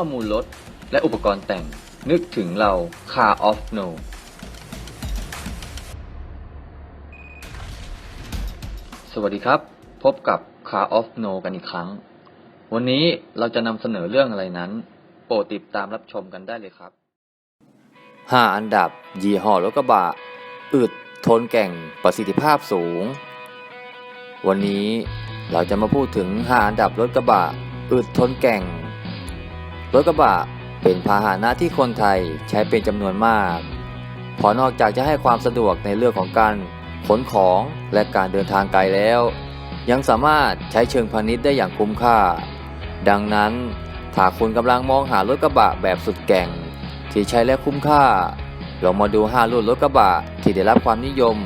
ข้อมูลรถและอุปกรณ์แต่ง นึกถึงเรา Car of No สวัสดีครับ พบกับ Car of No กันอีกครั้ง วันนี้เราจะนำเสนอเรื่องอะไรนั้น โปรดติดตามรับชมกันได้เลยครับ 5 อันดับ ยี่ห้อรถกระบะ อึด ทนแก่งประสิทธิภาพสูง วันนี้เราจะมาพูดถึง 5 อันดับรถกระบะ อึดทนแก่ง รถกระบะเป็นพาหนะที่คนไทยใช้เป็นจำนวนมากพอนอกจากจะให้ความสะดวกในเรื่องของการขนของและการเดินทางไกลแล้ว ยังสามารถใช้เชิงพาณิชย์ได้อย่างคุ้มค่า ดังนั้นถ้าคุณกำลังมองหารถกระบะแบบสุดแก่ง ที่ใช้และคุ้มค่าลองมาดู 5 รุ่นรถกระบะที่ได้รับความนิยม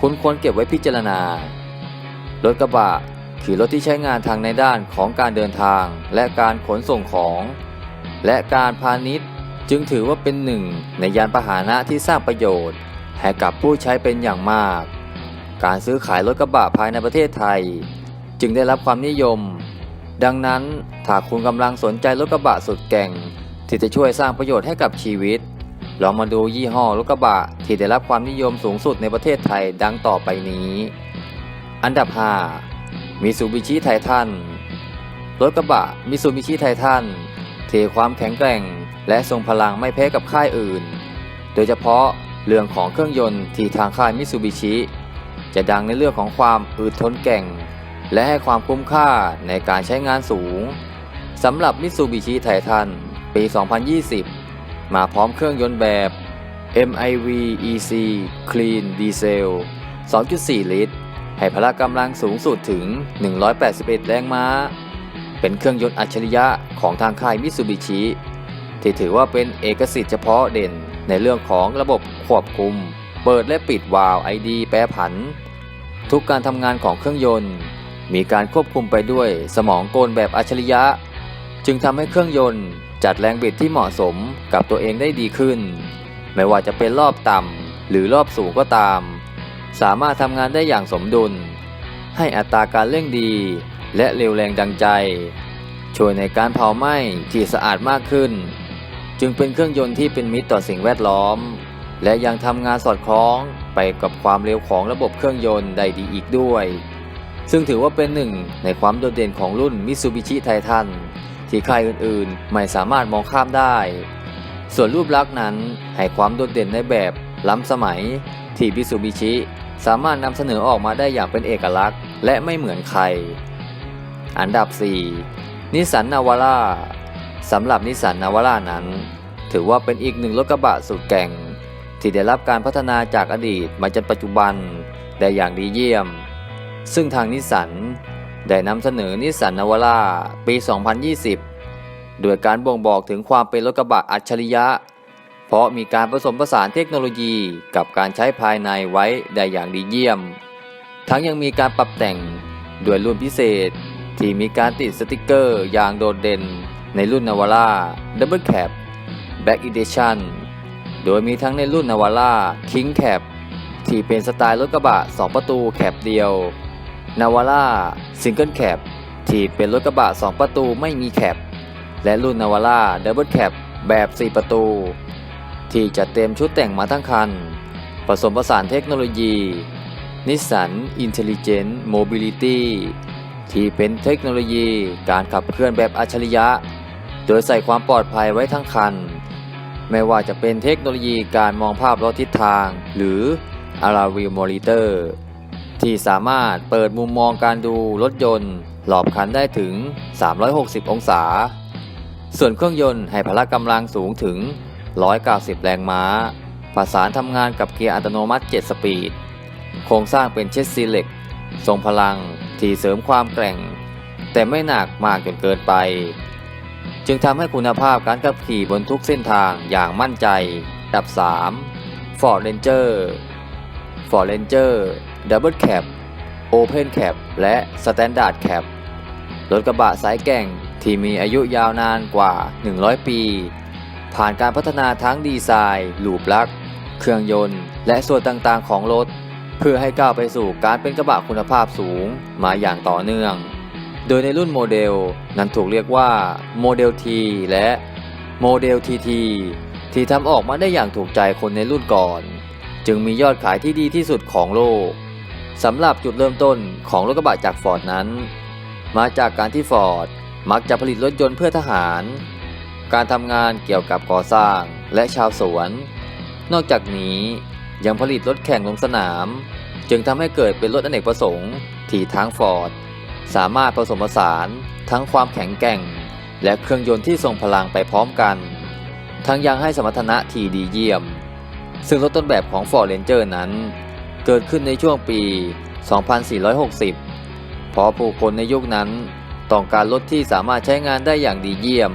คุณควรเก็บไว้พิจารณา รถกระบะคือรถที่ใช้งานทางในด้านของการเดินทางและการขนส่งของ และการพาณิชย์ จึงถือว่าเป็นหนึ่งในยานพาหนะที่สร้างประโยชน์ ให้กับผู้ใช้เป็นอย่างมาก การซื้อขายรถกระบะภายในประเทศไทย จึงได้รับความนิยม ดังนั้นถ้าคุณกำลังสนใจรถกระบะสุดแก่ง ที่จะช่วยสร้างประโยชน์ให้กับชีวิตลองมาดูยี่ห้อรถกระบะที่ได้รับความนิยมสูงสุดในประเทศไทยดังต่อไปนี้ อันดับ 5 มิซูบิชิไททันรถกระบะมิซูบิชิไททัน เทความแข็งแกร่ง และทรงพลังไม่แพ้กับค่ายอื่น โดยเฉพาะเรื่องของเครื่องยนต์ที่ทางค่ายมิซูบิชิ จะดังในเรื่องของความอึดทนแก่ง และให้ความคุ้มค่าในการใช้งานสูงสำหรับมิซูบิชิไททันปี 2020 มาพร้อมเครื่องยนต์แบบ MIV EC Clean Diesel 2.4 ลิตร ให้พละกำลังสูงสุดถึง 181 แรงม้า เป็นเครื่องยนต์อัจฉริยะของทางค่ายมิตซูบิชิที่ถือว่าเป็นเอกสิทธิ์เฉพาะเด่นในเรื่องของระบบควบคุม เปิดและปิดวาล์วไอดีแปรผัน ทุกการทำงานของเครื่องยนต์ มีการควบคุมไปด้วยสมองกลแบบอัจฉริยะ จึงทำให้เครื่องยนต์จัดแรงบิดที่เหมาะสมกับตัวเองได้ดีขึ้น ไม่ว่าจะเป็นรอบต่ำหรือรอบสูงก็ตาม สามารถทำงานได้อย่างสมดุล ให้อัตราการเร่งดี และเร็วแรงดังใจ ช่วยในการเผาไหม้ที่สะอาดมากขึ้น จึงเป็นเครื่องยนต์ที่เป็นมิตรต่อสิ่งแวดล้อม และยังทำงานสอดคล้องไปกับความเร็วของระบบเครื่องยนต์ได้ดีอีกด้วย ซึ่งถือว่าเป็นหนึ่งในความโดดเด่นของรุ่นมิ t ซูบิชิไททันที่ใครอื่นๆ ไม่สามารถมองข้ามได้ ส่วนรูปลักษณ์นั้นให้ความโดดเด่นในแบบล้ำสมัยที่มิ t ซูบิชิสามารถนำเสนอออกมาได้อย่างเป็นเอกลักษณ์ และไม่เหมือนใคร อันดับ 4 นิสสันนาวาร่าสำหรับนิสสันนาวาร่านั้น ถือว่าเป็นอีกหนึ่งรถกระบะสุดแกร่ง ที่ได้รับการพัฒนาจากอดีตมาจนปัจจุบันได้อย่างดีเยี่ยม ซึ่งทางนิสสันได้นำเสนอนิสสันนาวาร่าปี 2020 โดยการบ่งบอกถึงความเป็นรถกระบะอัจฉริยะ เพราะมีการผสมผสานเทคโนโลยีกับการใช้ภายในไว้ได้อย่างดีเยี่ยม ทั้งยังมีการปรับแต่งด้วยรุ่นพิเศษ ที่มีการติดสติกเกอร์อย่างโดดเด่นในรุ่นนาวาร่า Double Cab Black Edition โดยมีทั้งในรุ่นนาวาร่า King Cab ที่เป็นสไตล์รถกระบะ 2 ประตูแคบเดียวนาวาร่า Single Cab ที่เป็นรถกระบะ 2 ประตูไม่มีแคบและรุ่นนาวาร่า Double Cab แบบ 4 ประตู ที่จะเต็มชุดแต่งมาทั้งคัน ผสมผสานเทคโนโลยี Nissan Intelligent Mobility ที่เป็นเทคโนโลยีการขับเคลื่อนแบบอัจฉริยะ โดยใส่ความปลอดภัยไว้ทั้งคัน ไม่ว่าจะเป็นเทคโนโลยีการมองภาพรถทิศทาง หรือ a r a v i e w Monitor ที่สามารถเปิดมุมมองการดูรถยนต์รอบคันได้ถึง 360 องศา ส่วนเครื่องยนต์ให้พละกำลังสูงถึง 190 แรงม้า ประสานทำงานกับเกียร์อัตโนมัติ 7 สปีด โครงสร้างเป็นเชสซีเล็ก ทรงพลัง ที่เสริมความแกร่ง แต่ไม่หนักมากจนเกินไป จึงทำให้คุณภาพการขับขี่บนทุกเส้นทางอย่างมั่นใจอันดับ 3 Ford Ranger Ford Ranger Double Cab Open Cab และ Standard Cab รถกระบะสายแก่งที่มีอายุยาวนานกว่า 100 ปี ผ่านการพัฒนาทั้งดีไซน์รูปลักษณ์ เครื่องยนต์ และส่วนต่างๆของรถ เพื่อให้ก้าวไปสู่การเป็นกระบะคุณภาพสูงมาอย่างต่อเนื่อง โดยในรุ่นโมเดลนั้นถูกเรียกว่าโมเดล T และโมเดล TT ที่ทำออกมาได้อย่างถูกใจคนในรุ่นก่อน จึงมียอดขายที่ดีที่สุดของโลกสำหรับจุดเริ่มต้นของรถกระบะจากฟอร์ดนั้น มาจากการที่ฟอร์ดมักจะผลิตรถยนต์เพื่อทหาร การทำงานเกี่ยวกับก่อสร้างและชาวสวน นอกจากนี้ยังผลิตรถแข่งลงสนาม จึงทำให้เกิดเป็นรถอเนกประสงค์ที่ทางฟอร์ดสามารถผสมผสานทั้งความแข็งแกร่ง และเครื่องยนต์ที่ทรงพลังไปพร้อมกัน ทั้งยังให้สมรรถนะที่ดีเยี่ยม ซึ่งรถต้นแบบของ Ford Ranger นั้น เกิดขึ้นในช่วงปี 2460 เพราะผู้คนในยุคนั้นต้องการรถที่สามารถใช้งานได้อย่างดีเยี่ยม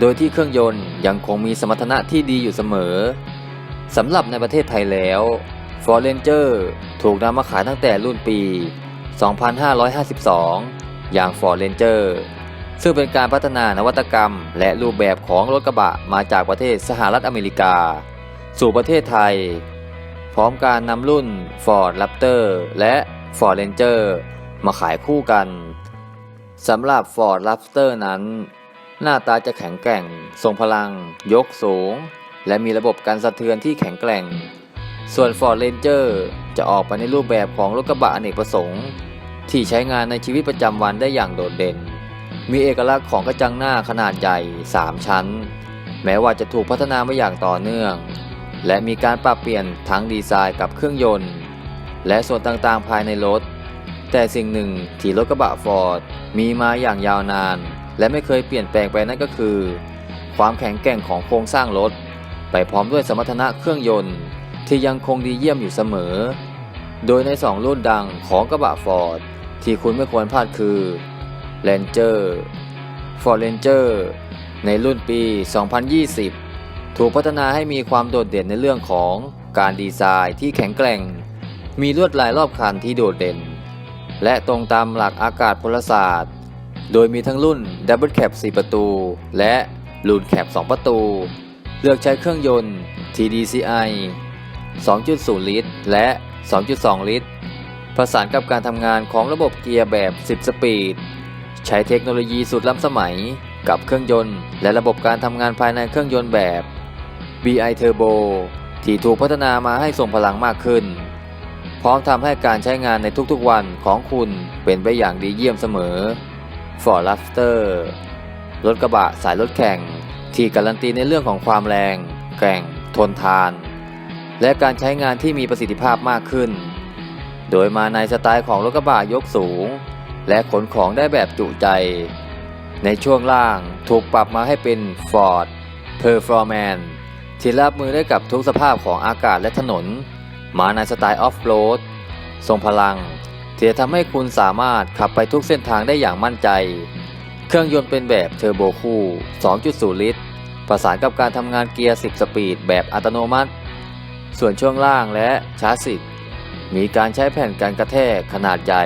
โดยที่เครื่องยนต์ยังคงมีสมรรถนะที่ดีอยู่เสมอสำหรับในประเทศไทยแล้ว Ford Ranger ถูกนำมาขายตั้งแต่รุ่นปี 2552 อย่าง Ford Ranger ซึ่งเป็นการพัฒนานวัตกรรม และรูปแบบของรถกระบะมาจากประเทศสหรัฐอเมริกา สู่ประเทศไทย พร้อมการนำรุ่น Ford Raptor และ Ford Ranger มาขายคู่กันสำหรับ Ford Raptor นั้น หน้าตาจะแข็งแกร่ง ทรงพลัง ยกสูง และมีระบบการสะเทือนที่แข็งแกร่ง ส่วน Ford Ranger จะออกไปในรูปแบบของรถกระบะอเนกประสงค์ ที่ใช้งานในชีวิตประจำวันได้อย่างโดดเด่น มีเอกลักษณ์ของกระจังหน้าขนาดใหญ่ 3 ชั้น แม้ว่าจะถูกพัฒนามาอย่างต่อเนื่อง และมีการปรับเปลี่ยนทั้งดีไซน์กับเครื่องยนต์ และส่วนต่างๆภายในรถ แต่สิ่งหนึ่งที่รถกระบะฟอร์ดมีมาอย่างยาวนาน และไม่เคยเปลี่ยนแปลงไปนั่นก็คือ ความแข็งแกร่งของโครงสร้างรถ ไปพร้อมด้วยสมรรถนะเครื่องยนต์ ที่ยังคงดีเยี่ยมอยู่เสมอ โดยในสองรุ่นดังของกระบะฟอร์ดที่คุณไม่ควรพลาดคือ Ranger Ford Ranger ในรุ่นปี 2020 ถูกพัฒนาให้มีความโดดเด่นในเรื่องของการดีไซน์ที่แข็งแกร่ง มีลวดลายรอบคันที่โดดเด่น และตรงตามหลักอากาศพลศาสตร์ โดยมีทั้งรุ่น Double Cab 4 ประตู และรุ่น Cab 2ประตู เลือกใช้เครื่องยนต์ TDCI 2.0 ลิตร และ 2.2 ลิตร ประสานกับการทำงานของระบบเกียร์แบบ 10 สปีด ใช้เทคโนโลยีสุดล้ำสมัยกับเครื่องยนต์ และระบบการทำงานภายในเครื่องยนต์แบบ BI Turbo ที่ถูกพัฒนามาให้ส่งพลังมากขึ้น พร้อมทำให้การใช้งานในทุกๆวันของคุณเป็นไปอย่างดีเยี่ยมเสมอ Ford Raptor รถกระบะสายรถแข่ง ที่การันตีในเรื่องของความแรง แกร่ง ทนทาน และการใช้งานที่มีประสิทธิภาพมากขึ้น โดยมาในสไตล์ของรถกระบะยกสูง และขนของได้แบบจุใจ ในช่วงล่างถูกปรับมาให้เป็น Ford Performance ที่รับมือได้กับทุกสภาพของอากาศและถนน มาในสไตล์ออฟโรดทรงพลังที่จะทำให้คุณสามารถขับไปทุกเส้นทางได้อย่างมั่นใจ เครื่องยนต์เป็นแบบเทอร์โบคู่ 2.0 ลิตร ประสานกับการทำงานเกียร์ 10 สปีดแบบอัตโนมัติ ส่วนช่วงล่างและชาสสิสมีการใช้แผ่นกันกระแทกขนาดใหญ่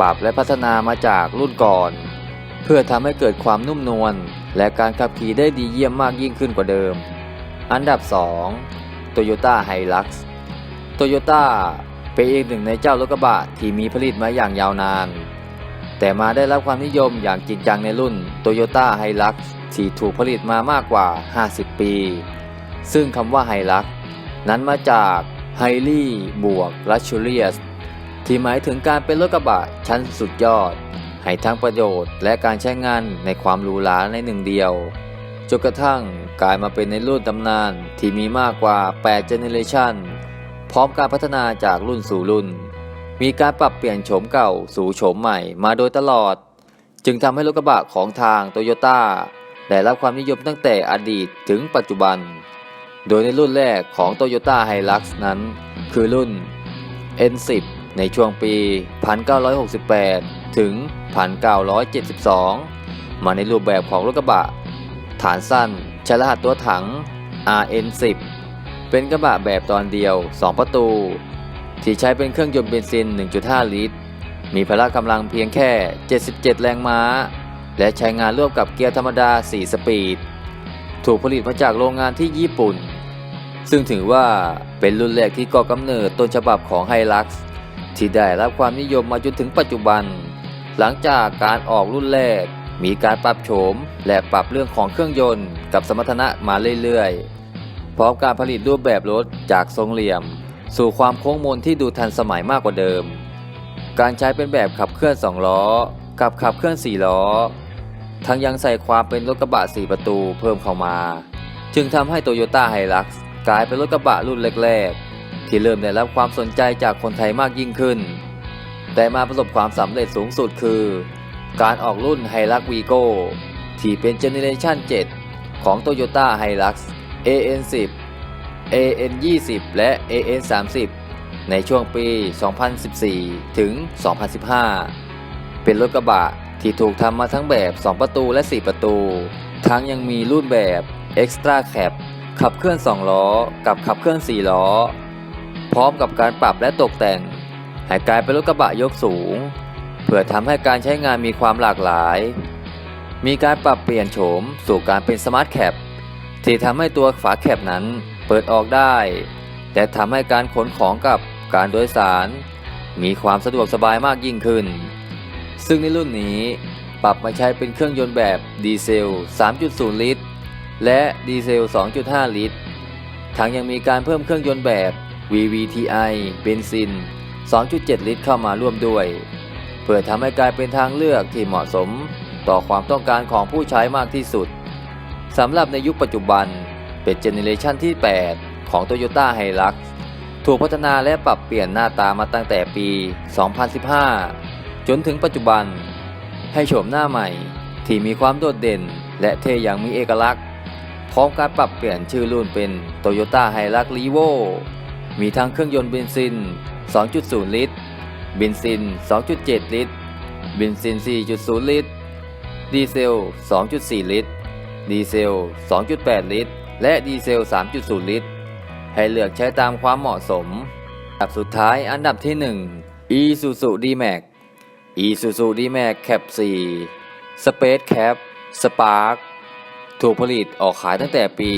ปรับและพัฒนามาจากรุ่นก่อน เพื่อทำให้เกิดความนุ่มนวลและการขับขี่ได้ดีเยี่ยมมากยิ่งขึ้นกว่าเดิม อันดับ 2 Toyota Hilux Toyota เป็นอีกหนึ่งในเจ้ารถกระบะที่มีผลิตมาอย่างยาวนาน แต่มาได้รับความนิยมอย่างจริงจังในรุ่น Toyota Hilux ที่ถูกผลิตมามากกว่า 50 ปี ซึ่งคำว่า Hilux นั้นมาจาก Highly บวก Luxurious ที่หมายถึงการเป็นรถกระบะชั้นสุดยอด ให้ทั้งประโยชน์และการใช้งานในความหรูหราในหนึ่งเดียว จนกระทั่งกลายมาเป็นในรุ่นตำนานที่มีมากกว่า 8 เจเนเรชันพร้อมการพัฒนาจากรุ่นสู่รุ่น มีการปรับเปลี่ยนโฉมเก่าสู่โฉมใหม่มาโดยตลอด จึงทำให้รถกระบะของทางโตโยต้าได้รับความนิยมตั้งแต่อดีตถึงปัจจุบัน โดยในรุ่นแรกของ Toyota Hilux นั้น คือรุ่น N10 ในช่วงปี 1968 ถึง 1972 มาในรูปแบบของรถกระบะ ฐานสั้นใช้รหัสตัวถัง RN10 เป็นกระบะแบบตอนเดียว 2 ประตู ที่ใช้เป็นเครื่องยนต์เบนซิน 1.5 ลิตร มีพละกำลังเพียงแค่ 77 แรงม้า และใช้งานร่วมกับเกียร์ธรรมดา 4 สปีด ถูกผลิตมาจากโรงงานที่ญี่ปุ่น ซึ่งถือว่าเป็นรุ่นแรกที่ก่อกำเนิดต้นฉบับของไฮลักซ์ที่ได้รับความนิยมมาจนถึงปัจจุบัน หลังจากการออกรุ่นแรก มีการปรับโฉมและปรับเรื่องของเครื่องยนต์กับสมรรถนะมาเรื่อยๆ พร้อมการผลิตรูปแบบรถจากทรงเหลี่ยม สู่ความโค้งมนที่ดูทันสมัยมากกว่าเดิม การใช้เป็นแบบขับเคลื่อน 2 ล้อ กับขับเคลื่อน 4 ล้อ ทั้งยังใส่ความเป็นรถกระบะ 4 ประตูเพิ่มเข้ามา จึงทำให้โตโยต้าไฮรักซ์ กลายเป็นรถกระบะรุ่นแรกๆ ที่เริ่มได้รับความสนใจจากคนไทยมากยิ่งขึ้น แต่มาประสบความสำเร็จสูงสุดคือ การออกรุ่นไฮรักวีโก้ที่เป็นเจเนเรชัน7 ของ Toyota Hilux AN10 AN20 และ AN30 ในช่วงปี 2014 ถึง 2015 เป็นรถกระบะที่ถูกทำมาทั้งแบบ 2 ประตูและ 4 ประตู ทั้งยังมีรุ่นแบบ Extra Cab ขับเคลื่อน 2 ล้อ กับขับเคลื่อน 4 ล้อ พร้อมกับการปรับและตกแต่ง ให้กลายเป็นรถกระบะยกสูง เพื่อทำให้การใช้งานมีความหลากหลาย มีการปรับเปลี่ยนโฉมสู่การเป็นสมาร์ทแคปที่ทำให้ตัวฝาแคปนั้นเปิดออกได้ แต่ทำให้การขนของกับการโดยสาร มีความสะดวกสบายมากยิ่งขึ้น ซึ่งในรุ่นนี้ปรับมาใช้เป็นเครื่องยนต์แบบดีเซล 3.0 ลิตร และดีเซล 2.5 ลิตร ทั้งยังมีการเพิ่มเครื่องยนต์แบบ VVTi เบนซิน 2.7 ลิตรเข้ามาร่วมด้วย เพื่อทำให้กลายเป็นทางเลือกที่เหมาะสมต่อความต้องการของผู้ใช้มากที่สุดสำหรับในยุคปัจจุบันเป็นเจเนเรชันที่ 8 ของ Toyota Hilux ถูกพัฒนาและปรับเปลี่ยนหน้าตามาตั้งแต่ปี 2015 จนถึงปัจจุบัน ให้โฉมหน้าใหม่ที่มีความโดดเด่น และเท่อย่างมีเอกลักษณ์ พร้อมการปรับเปลี่ยนชื่อรุ่นเป็น Toyota Hilux Revo มีทั้งเครื่องยนต์เบนซิน 2.0 ลิตร เบนซิน 2.7 ลิตร เบนซิน 4.0 ลิตร ดีเซล 2.4 ลิตร ดีเซล 2.8 ลิตร และดีเซล 3.0 ลิตร ให้เลือกใช้ตามความเหมาะสม อันดับสุดท้ายอันดับที่ 1 Isuzu D-Max Isuzu D-Max Cap 4 Space Cap Spark ถูกผลิตออกขายตั้งแต่ปี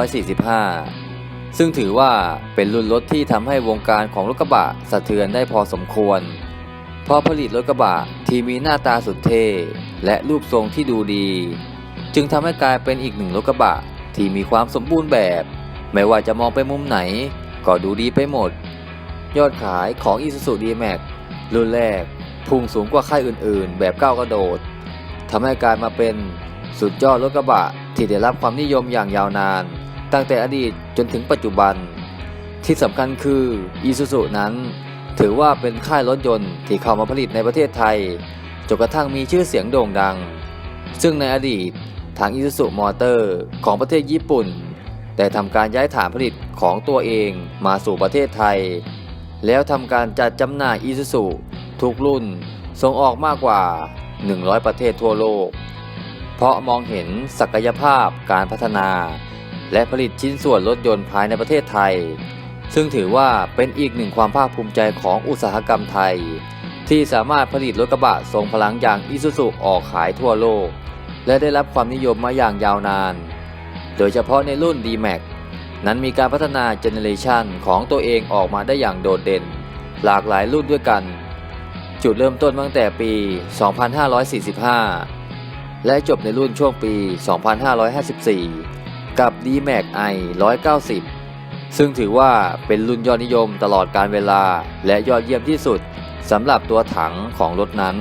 2545 ซึ่งถือว่าเป็นรุ่นรถที่ทำให้วงการของรถกระบะสะเทือนได้พอสมควร เพราะผลิตรถกระบะที่มีหน้าตาสุดเท่และรูปทรงที่ดูดี จึงทำให้กลายเป็นอีกหนึ่งรถกระบะที่มีความสมบูรณ์แบบ ไม่ว่าจะมองไปมุมไหน ก็ดูดีไปหมด ยอดขายของ Isuzu D-Max รุ่นแรกพุ่งสูงกว่าค่ายอื่นๆ แบบก้าวกระโดดทำให้กลายมาเป็น สุดยอดรถกระบะที่ได้รับความนิยมอย่างยาวนาน ตั้งแต่อดีตจนถึงปัจจุบัน ที่สำคัญคือ Isuzu นั้น ถือว่าเป็นค่ายรถยนต์ที่เข้ามาผลิตในประเทศไทยจนกระทั่งมีชื่อเสียงโด่งดัง ซึ่งในอดีตทาง Isuzu Motor ของประเทศญี่ปุ่นได้ทำการย้ายฐานผลิตของตัวเองมาสู่ประเทศไทย แล้วทำการจัดจำหน่าย Isuzu ทุกรุ่นส่งออกมากกว่า 100 ประเทศทั่วโลก เพราะมองเห็นศักยภาพการพัฒนา และผลิตชิ้นส่วนรถยนต์ภายในประเทศไทย ซึ่งถือว่าเป็นอีกหนึ่งความภาคภูมิใจของอุตสาหกรรมไทย ที่สามารถผลิตรถกระบะทรงพลังอย่างอิซูซุออกขายทั่วโลก และได้รับความนิยมมาอย่างยาวนาน โดยเฉพาะในรุ่น D-Max นั้นมีการพัฒนาเจเนเรชันของตัวเองออกมาได้อย่างโดดเด่น หลากหลายรุ่นด้วยกัน จุดเริ่มต้นตั้งแต่ปี 2545 และจบในรุ่นช่วงปี 2554 กับ D-Max i 190 ซึ่งถือว่าเป็นรุ่นยอดนิยมตลอดการเวลาและยอดเยี่ยมที่สุดสำหรับตัวถังของรถนั้น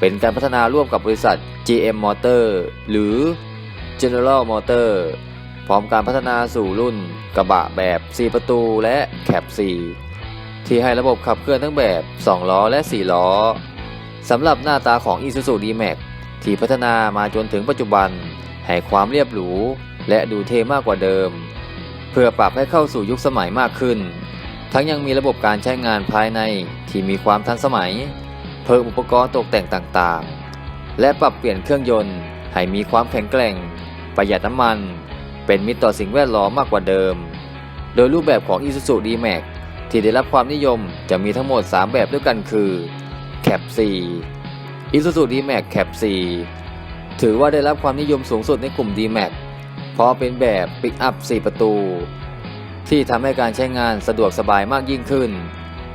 เป็นการพัฒนาร่วมกับบริษัท GM Motor หรือ General Motor พร้อมการพัฒนาสู่รุ่นกระบะแบบ 4 ประตูและแคป4ที่ให้ระบบขับเคลื่อนทั้งแบบ 2 ล้อและ 4 ล้อสำหรับหน้าตาของ Isuzu D-Max ที่พัฒนามาจนถึงปัจจุบันให้ความเรียบหรูและดูเท่มากกว่าเดิม เพื่อปรับให้เข้าสู่ยุคสมัยมากขึ้น ทั้งยังมีระบบการใช้งานภายในที่มีความทันสมัย เพิ่มอุปกรณ์ตกแต่งต่างๆ และปรับเปลี่ยนเครื่องยนต์ให้มีความแข็งแกร่ง ประหยัดน้ำมัน เป็นมิตรต่อสิ่งแวดล้อมมากกว่าเดิม โดยรูปแบบของ Isuzu D-Max ที่ได้รับความนิยมจะมีทั้งหมด 3 แบบด้วยกันคือ Cap 4 Isuzu D-Max Cap 4ถือว่าได้รับความนิยมสูงสุดในกลุ่ม D-Max เพราะเป็นแบบปิกอัพ 4 ประตู ที่ทำให้การใช้งานสะดวกสบายมากยิ่งขึ้น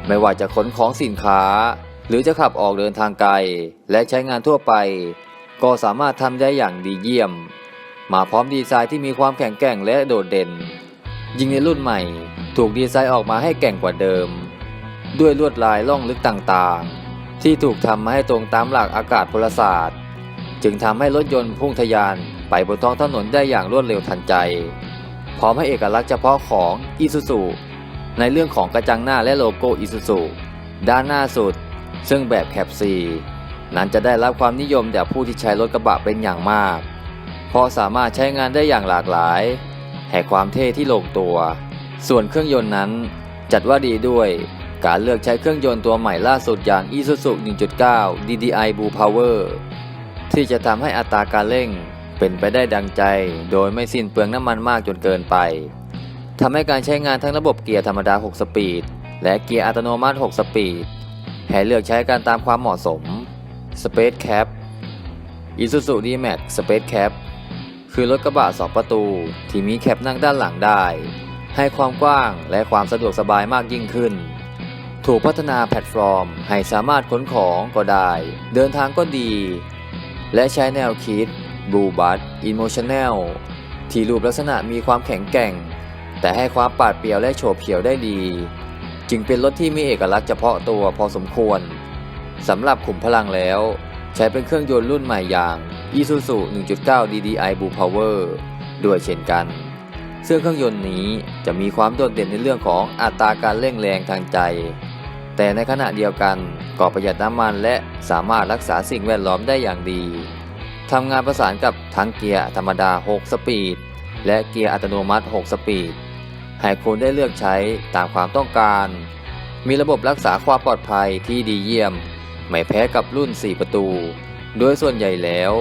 ไม่ว่าจะขนของสินค้า หรือจะขับออกเดินทางไกล และใช้งานทั่วไป ก็สามารถทำได้อย่างดีเยี่ยม มาพร้อมดีไซน์ที่มีความแข็งแกร่งและโดดเด่น ยิ่งในรุ่นใหม่ ถูกดีไซน์ออกมาให้แก่งกว่าเดิม ด้วยลวดลายล่องลึกต่างๆ ที่ถูกทำมาให้ตรงตามหลักอากาศพลศาสตร์ จึงทำให้รถยนต์พุ่งทะยานไปบนท้องถนนได้อย่างรวดเร็วทันใจ พร้อมให้เอกลักษณ์เฉพาะของ Isuzu ในเรื่องของกระจังหน้าและโลโก้ Isuzu ด้านหน้าสุด ซึ่งแบบแคปซีนั้นจะได้รับความนิยมจากผู้ที่ใช้รถกระบะเป็นอย่างมาก เพราะสามารถใช้งานได้อย่างหลากหลาย แห่ความเท่ที่ลงตัว ส่วนเครื่องยนต์นั้นจัดว่าดีด้วย การเลือกใช้เครื่องยนต์ตัวใหม่ล่าสุดอย่าง Isuzu 1.9 DDI Blue Power ที่จะทำให้อัตราการเร่งเป็นไปได้ดังใจ โดยไม่สิ้นเปลืองน้ำมันมากจนเกินไปทำให้การใช้งานทั้งระบบเกียร์ธรรมดา 6 สปีด และเกียร์อัตโนมัติ 6 สปีด ให้เลือกใช้การตามความเหมาะสม Space Cap Isuzu D-Max Space Cap คือรถกระบะสองประตู ที่มีแคปนั่งด้านหลังได้ ให้ความกว้างและความสะดวกสบายมากยิ่งขึ้น ถูกพัฒนาแพลตฟอร์ม ให้สามารถขนของก็ได้ เดินทางก็ดี และใช้แนวคิด Blue b u t Emotional ที่รูปลักษณะมีความแข็งแกร่ง แต่ให้ความปาดเปรียวและโฉบเฉี่ยวได้ดี จึงเป็นรถที่มีเอกลักษณ์เฉพาะตัวพอสมควรสำหรับขุมพลังแล้ว ใช้เป็นเครื่องยนต์รุ่นใหม่อย่าง Isuzu 1.9 DDI Blue Power ด้วยเช่นกัน ซึ่งเครื่องยนต์นี้จะมีความโดดเด่นในเรื่องของอัตราการเร่งแรงทางใจ แต่ในขณะเดียวกันก็ประหยัดน้ำมันและสามารถรักษาสิ่งแวดล้อมได้อย่างดีทำงานประสานกับทั้งเกียร์ธรรมดา 6 สปีด และเกียร์อัตโนมัติ 6 สปีด ให้คุณได้เลือกใช้ตามความต้องการ มีระบบรักษาความปลอดภัยที่ดีเยี่ยม ไม่แพ้กับรุ่น 4 ประตู โดยส่วนใหญ่แล้ว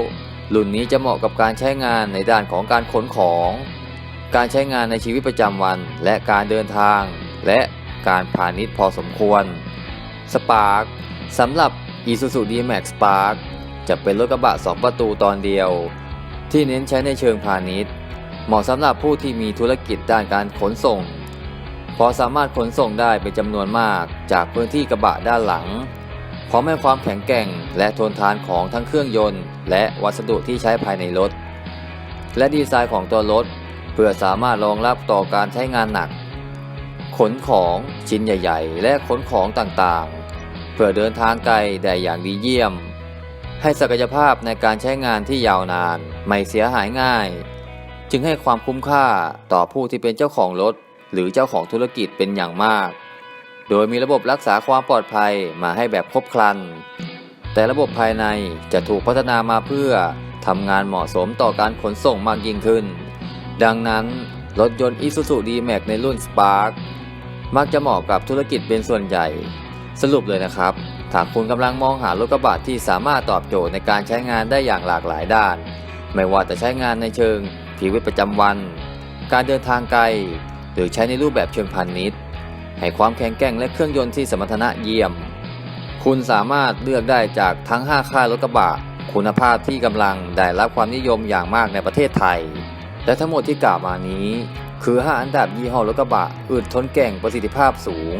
รุ่นนี้จะเหมาะกับการใช้งานในด้านของการขนของ การใช้งานในชีวิตประจำวัน และการเดินทาง และการพาณิชย์พอสมควร Spark สำหรับ Isuzu D-Max Spark จะเป็นรถกระบะ 2 ประตูตอนเดียว ที่เน้นใช้ในเชิงพาณิชย์ เหมาะสำหรับผู้ที่มีธุรกิจด้านการขนส่ง เพราะสามารถขนส่งได้เป็นจำนวนมากจากพื้นที่กระบะด้านหลัง พร้อมให้ความแข็งแกร่งและทนทานของทั้งเครื่องยนต์ และวัสดุที่ใช้ภายในรถ และดีไซน์ของตัวรถเพื่อสามารถรองรับต่อการใช้งานหนัก ขนของชิ้นใหญ่ ๆ และขนของต่างๆ พื่อเดินทางไกลได้อย่างดีเยี่ยม ให้ศักยภาพในการใช้งานที่ยาวนานไม่เสียหายง่าย จึงให้ความคุ้มค่าต่อผู้ที่เป็นเจ้าของรถ หรือเจ้าของธุรกิจเป็นอย่างมาก โดยมีระบบรักษาความปลอดภัยมาให้แบบครบครัน แต่ระบบภายในจะถูกพัฒนามาเพื่อทำงานเหมาะสมต่อการขนส่งมากยิ่งขึ้น ดังนั้นรถยนต์ Isuzu D-Max ในรุ่น Spark มักจะเหมาะกับธุรกิจเป็นส่วนใหญ่ สรุปเลยนะครับถ้าคุณกำลังมองหารถกระบะที่สามารถตอบโจทย์ในการใช้งานได้อย่างหลากหลายด้าน ไม่ว่าจะใช้งานในเชิงชีวิตประจำวัน การเดินทางไกล หรือใช้ในรูปแบบเชิงพาณิชย์ ให้ความแข็งแกร่งและเครื่องยนต์ที่สมรรถนะเยี่ยม คุณสามารถเลือกได้จากทั้ง 5 ค่ายรถกระบะ คุณภาพที่กำลังได้รับความนิยมอย่างมากในประเทศไทย และทั้งหมดที่กล่าวมานี้ คือ 5 อันดับยี่ห้อรถกระบะอึดทนแก่งประสิทธิภาพสูง